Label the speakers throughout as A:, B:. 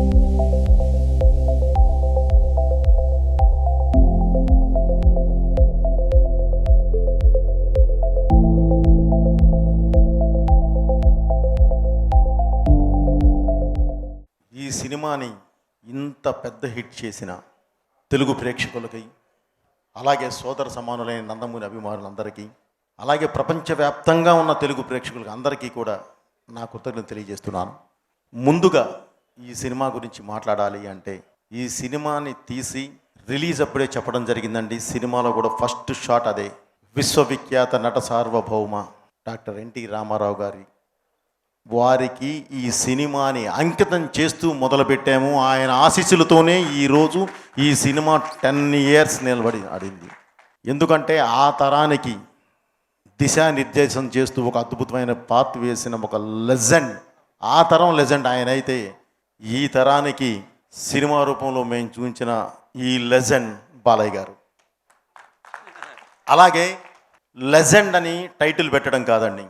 A: ఈ సినిమాని ఇంత పెద్ద హిట్ చేసిన తెలుగు ప్రేక్షకులకి అలాగే సోదర సమానులైన నందమూరి అభిమానులందరికీ అలాగే ప్రపంచవ్యాప్తంగా ఉన్న తెలుగు ప్రేక్షకులకి అందరికీ కూడా నా కృతజ్ఞత తెలియజేస్తున్నాను. ముందుగా ఈ సినిమా గురించి మాట్లాడాలి అంటే ఈ సినిమాని తీసి రిలీజ్ అప్పుడే చెప్పడం జరిగిందండి. సినిమాలో కూడా ఫస్ట్ షాట్ అదే. విశ్వవిఖ్యాత నట సార్వభౌమ డాక్టర్ ఎన్టీ రామారావు గారి వారికి ఈ సినిమాని అంకితం చేస్తూ మొదలుపెట్టాము. ఆయన ఆశీస్సులతోనే ఈరోజు ఈ సినిమా టెన్ ఇయర్స్ నిలబడి ఆడింది. ఎందుకంటే ఆ తరానికి దిశానిర్దేశం చేస్తూ ఒక అద్భుతమైన పాత్ వేసిన ఒక లెజెండ్ ఆ తరం లెజెండ్ ఆయన అయితే ఈ తరానికి సినిమా రూపంలో మేము చూపించిన ఈ లెజెండ్ బాలయ్య గారు. అలాగే లెజెండ్ అని టైటిల్ పెట్టడం కాదండి.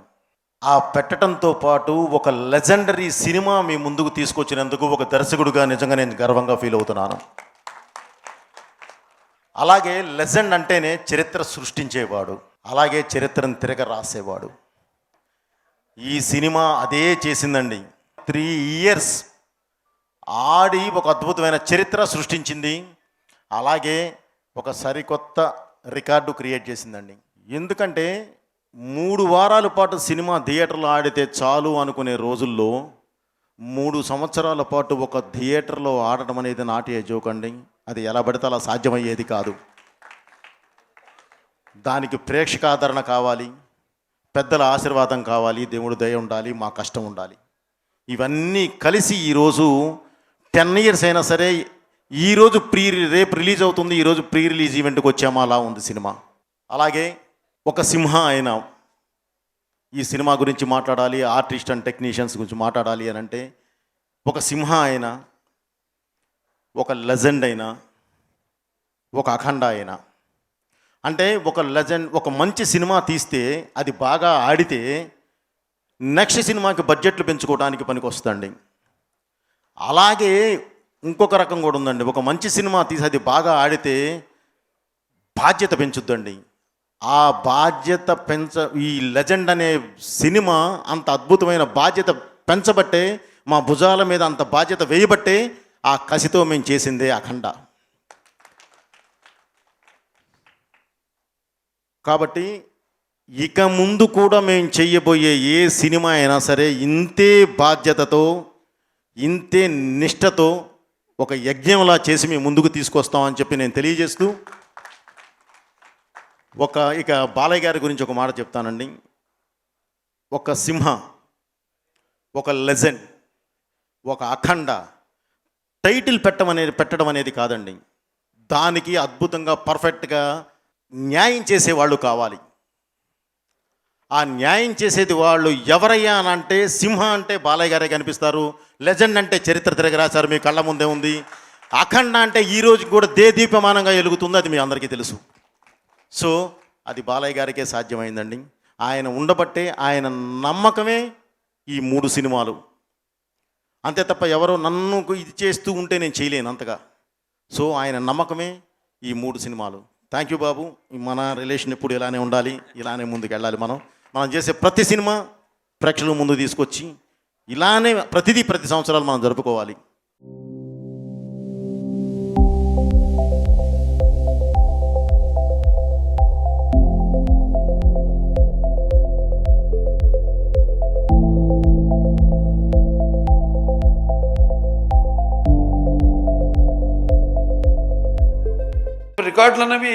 A: ఆ పెట్టడంతో పాటు ఒక లెజెండరీ సినిమా మీ ముందుకు తీసుకొచ్చినందుకు ఒక దర్శకుడిగా నిజంగా నేను గర్వంగా ఫీల్ అవుతున్నాను. అలాగే లెజెండ్ అంటేనే చరిత్ర సృష్టించేవాడు. అలాగే చరిత్రను తిరగ రాసేవాడు. ఈ సినిమా అదే చేసిందండి. త్రీ ఇయర్స్ ఆడి ఒక అద్భుతమైన చరిత్ర సృష్టించింది. అలాగే ఒక సరికొత్త రికార్డు క్రియేట్ చేసిందండి. ఎందుకంటే మూడు వారాల పాటు సినిమా థియేటర్లో ఆడితే చాలు అనుకునే రోజుల్లో మూడు సంవత్సరాల పాటు ఒక థియేటర్లో ఆడటం అనేది నాటి జోకండి అది ఎలా పడితే అలా సాధ్యమయ్యేది కాదు. దానికి ప్రేక్షక ఆదరణ కావాలి పెద్దల ఆశీర్వాదం కావాలి దేవుడు దయ ఉండాలి మా కష్టం ఉండాలి. ఇవన్నీ కలిసి ఈరోజు టెన్ ఇయర్స్ అయినా సరే ఈరోజు ప్రీ రేపు రిలీజ్ అవుతుంది ఈరోజు ప్రీ రిలీజ్ ఈవెంట్కి వచ్చామా? అలా ఉంది సినిమా. అలాగే ఒక సింహ అయిన ఈ సినిమా గురించి మాట్లాడాలి ఆర్టిస్ట్ అండ్ టెక్నీషియన్స్ గురించి మాట్లాడాలి అని అంటే ఒక సింహ అయినా ఒక లెజెండ్ అయినా ఒక అఖండ అయినా. అంటే ఒక లెజెండ్ ఒక మంచి సినిమా తీస్తే అది బాగా ఆడితే నెక్స్ట్ సినిమాకి బడ్జెట్లు పెంచుకోవడానికి పనికి వస్తుందండి అలాగే ఇంకొక రకం కూడా ఉందండి. ఒక మంచి సినిమా తీసి అది బాగా ఆడితే బాధ్యత పెంచుద్దండి. ఆ బాధ్యత పెంచ ఈ లెజెండ్ అనే సినిమా అంత అద్భుతమైన బాధ్యత పెంచబట్టే మా భుజాల మీద అంత బాధ్యత వేయబట్టే ఆ కసితో మేము చేసిందే అఖండ. కాబట్టి ఇక ముందు కూడా మేము చేయబోయే ఏ సినిమా అయినా సరే ఇంతే బాధ్యతతో ఇంతే నిష్టతో ఒక యజ్ఞంలా చేసి మేము ముందుకు తీసుకొస్తామని చెప్పి నేను తెలియజేస్తూ ఒక ఇక బాలయ్య గారి గురించి ఒక మాట చెప్తానండి. ఒక సింహ ఒక లెజెండ్ ఒక అఖండ టైటిల్ పెట్టడం అనేది పెట్టడం అనేది కాదండి. దానికి అద్భుతంగా పర్ఫెక్ట్గా న్యాయం చేసేవాళ్ళు కావాలి. ఆ న్యాయం చేసేది వాళ్ళు ఎవరయ్యా అని అంటే సింహ అంటే బాలయ్య గారే కనిపిస్తారు లెజెండ్ అంటే చరిత్ర తిరగ రాశారు మీ కళ్ళ ముందే ఉంది. అఖండ అంటే ఈ రోజు కూడా దే దీపమానంగా వెలుగుతుంది అది మీ అందరికీ తెలుసు. సో అది బాలయ్య గారికే సాధ్యమైందండి. ఆయన ఉండబట్టే ఆయన నమ్మకమే ఈ మూడు సినిమాలు. అంతే తప్ప ఎవరో నన్ను ఇది చేస్తూ ఉంటే నేను చేయలేను అంతగా. సో ఆయన నమ్మకమే ఈ మూడు సినిమాలు. థ్యాంక్ యూ బాబు. మన రిలేషన్ ఎప్పుడు ఇలానే ఉండాలి ఇలానే ముందుకు వెళ్ళాలి మనం. మనం చేసే ప్రతి సినిమా ప్రేక్షకుల ముందు తీసుకొచ్చి ఇలానే ప్రతిదీ ప్రతి సంవత్సరాలు మనం జరుపుకోవాలి.
B: రికార్డులు అనేవి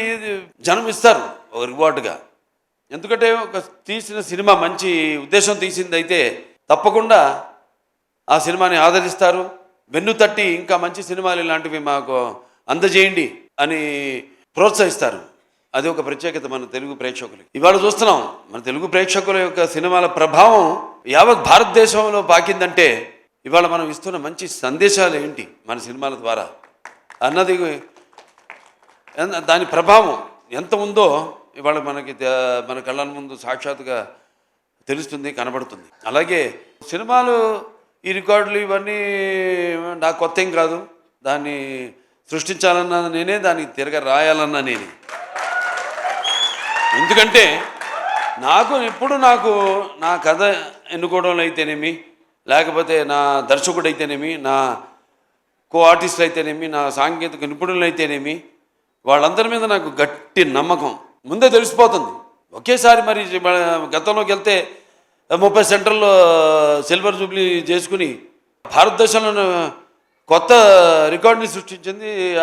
B: జనం ఇస్తారు ఒక రివార్డుగా. ఎందుకంటే ఒక తీసిన సినిమా మంచి ఉద్దేశం తీసింది అయితే తప్పకుండా ఆ సినిమాని ఆదరిస్తారు. వెన్ను తట్టి ఇంకా మంచి సినిమాలు ఇలాంటివి మాకు అందజేయండి అని ప్రోత్సహిస్తారు. అది ఒక ప్రత్యేకత మన తెలుగు ప్రేక్షకులకి. ఇవాళ చూస్తున్నాం మన తెలుగు ప్రేక్షకుల యొక్క సినిమాల ప్రభావం యావత్ భారతదేశంలో పాకిందంటే ఇవాళ మనం ఇస్తున్న మంచి సందేశాలు ఏంటి మన సినిమాల ద్వారా? అన్నది దాని ప్రభావం ఎంత ఉందో ఇవాళ మనకి మన కళ్ళ ముందు సాక్షాత్తుగా తెలుస్తుంది కనబడుతుంది. అలాగే సినిమాలు ఈ రికార్డులు ఇవన్నీ నాకు కొత్త ఏం కాదు. దాన్ని సృష్టించాలన్నా నేనే దానికి తిరగ రాయాలన్నా నేనే. ఎందుకంటే నాకు ఎప్పుడు నాకు నా కథ ఎన్నుకోవడంలో అయితేనేమి లేకపోతే నా దర్శకుడు అయితేనేమి నా కో ఆర్టిస్టులు అయితేనేమి నా సాంకేతిక నిపుణులు అయితేనేమి వాళ్ళందరి మీద నాకు గట్టి నమ్మకం. ముందే తెలిసిపోతుంది. ఒకేసారి మరి గతంలోకి వెళ్తే ముప్పై సెంటర్లో సిల్వర్ జూబ్లీ చేసుకుని భారతదేశంలో కొత్త రికార్డుని సృష్టించింది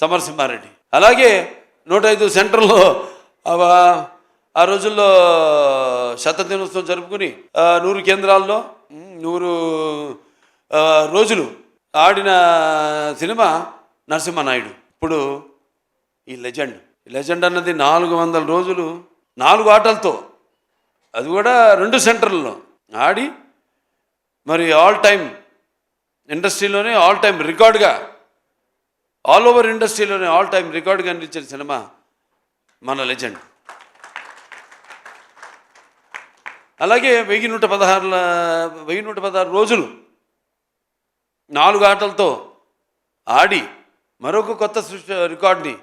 B: సమరసింహారెడ్డి. అలాగే నూట ఐదు సెంటర్లో ఆ- రోజుల్లో శత దినోత్సవం జరుపుకుని నూరు కేంద్రాల్లో నూరు రోజులు ఆడిన సినిమా నరసింహనాయుడు. ఇప్పుడు ఈ లెజెండ్. లెజెండ్ అన్నది నాలుగు వందల రోజులు నాలుగు ఆటలతో. అది కూడా రెండు సెంటర్లలో ఆడి మరి ఆల్ టైమ్ ఇండస్ట్రీలోనే ఆల్ టైమ్ రికార్డుగా ఆల్ ఓవర్ ఇండస్ట్రీలోనే ఆల్ టైమ్ రికార్డుగా అందించిన సినిమా మన లెజెండ్. అలాగే వెయ్యి నూట పదహారుల వెయ్యి నూట పదహారు రోజులు నాలుగు ఆటలతో ఆడి మరొక కొత్త సృష్టి రికార్డ్ని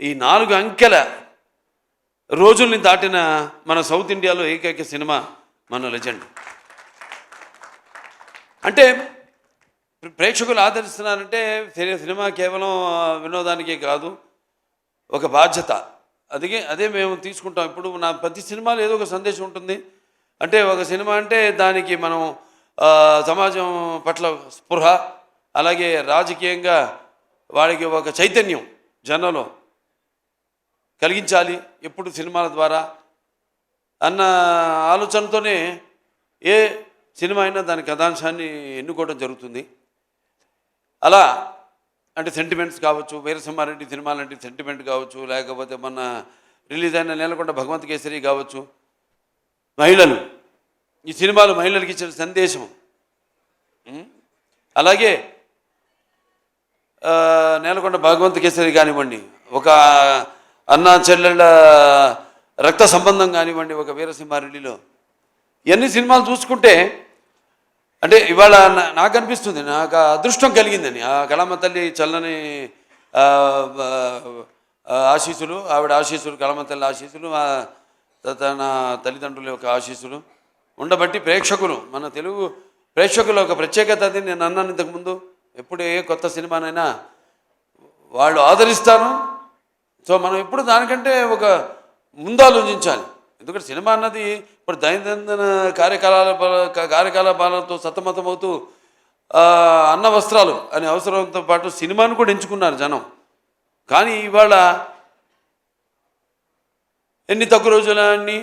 B: ఈ నాలుగు అంకెల రోజుల్ని దాటిన మన సౌత్ ఇండియాలో ఏకైక సినిమా మన లెజెండ్. అంటే ప్రేక్షకులు ఆదరిస్తున్నారంటే సినిమా కేవలం వినోదానికే కాదు ఒక బాధ్యత. అదిగే అదే మేము తీసుకుంటాం. ఇప్పుడు నా ప్రతి సినిమాలో ఏదో ఒక సందేశం ఉంటుంది. అంటే ఒక సినిమా అంటే దానికి మనం సమాజం పట్ల స్పృహ అలాగే రాజకీయంగా వాడికి ఒక చైతన్యం జనంలో. కలిగించాలి ఎప్పుడు సినిమాల ద్వారా అన్న ఆలోచనతోనే ఏ సినిమా అయినా దాని కథాంశాన్ని ఎన్నుకోవడం జరుగుతుంది. అలా అంటే సెంటిమెంట్స్ కావచ్చు వీరసింహారెడ్డి సినిమా లాంటి సెంటిమెంట్ కావచ్చు లేకపోతే మన రిలీజ్ అయిన నేలకొండ భగవంత్ కేసరి కావచ్చు. మహిళలు ఈ సినిమాలు మహిళలకు ఇచ్చిన సందేశం. అలాగే నేలకొండ భగవంత్ కేసరి కానివ్వండి ఒక అన్న చెల్లెళ్ళ రక్త సంబంధం కానివ్వండి ఒక వీరసింహారెడ్డిలో ఇవన్నీ సినిమాలు చూసుకుంటే అంటే ఇవాళ నాకు అనిపిస్తుంది నాకు అదృష్టం కలిగిందని. ఆ కళమ్మ తల్లి చల్లని ఆశీసులు ఆశీస్సులు ఆవిడ ఆశీస్సులు కళమ్మ తల్లి ఆశీస్సులు తన తల్లిదండ్రుల యొక్క ఆశీస్సులు ఉండబట్టి ప్రేక్షకులు మన తెలుగు ప్రేక్షకుల ఒక ప్రత్యేకత అది. నేను అన్నాను ఇంతకుముందు ఎప్పుడు ఏ కొత్త సినిమానైనా వాళ్ళు ఆదరిస్తాను. సో మనం ఎప్పుడు దానికంటే ఒక ముందు ఆలోచించాలి ఎందుకంటే సినిమా అన్నది ఇప్పుడు దైనందిన కార్యకలాపాల కార్యకలాపాలతో సతమతమవుతూ అన్న వస్త్రాలు అనే అవసరంతో పాటు సినిమాను కూడా ఎంచుకున్నారు జనం. కానీ ఇవాళ ఎన్ని తక్కువ రోజులన్నీ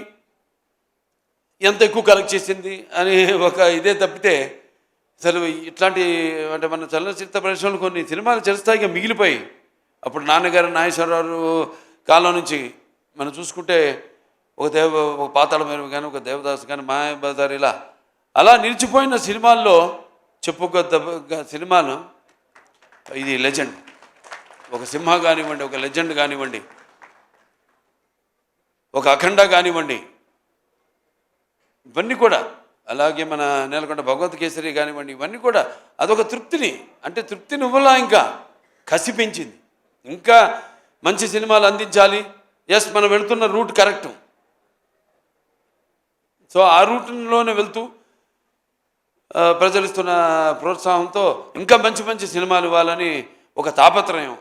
B: ఎంత ఎక్కువ కలెక్ట్ చేసింది అని ఒక ఇదే తప్పితే అసలు ఇట్లాంటి అంటే మన చలనచిత్ర పరిశ్రమలు కొన్ని సినిమాలు చిరస్థాయిగా మిగిలిపోయి అప్పుడు నాన్నగారు నాగేశ్వరరావు కాలం నుంచి మనం చూసుకుంటే ఒక దేవ ఒక పాతాళమేరు కానీ ఒక దేవదాస్ కానీ మాయాబజార్ ఇలా అలా నిలిచిపోయిన సినిమాల్లో చెప్పుకోదగ్గ సినిమాను ఇది లెజెండ్. ఒక సింహ కానివ్వండి ఒక లెజెండ్ కానివ్వండి ఒక అఖండ కానివ్వండి ఇవన్నీ కూడా అలాగే మన నేలకొండ భగవత్ కేసరి కానివ్వండి ఇవన్నీ కూడా అదొక తృప్తిని అంటే తృప్తిని ఇవ్వలా ఇంకా కసి పెంచింది ఇంకా మంచి సినిమాలు అందించాలి. ఎస్ మనం వెళ్తున్న రూట్ కరెక్ట్. సో ఆ రూట్లోనే వెళ్తూ ఆ, ప్రజలు ఇస్తున్న ప్రోత్సాహంతో ఇంకా మంచి మంచి సినిమాలు ఇవ్వాలని ఒక తాపత్రయం.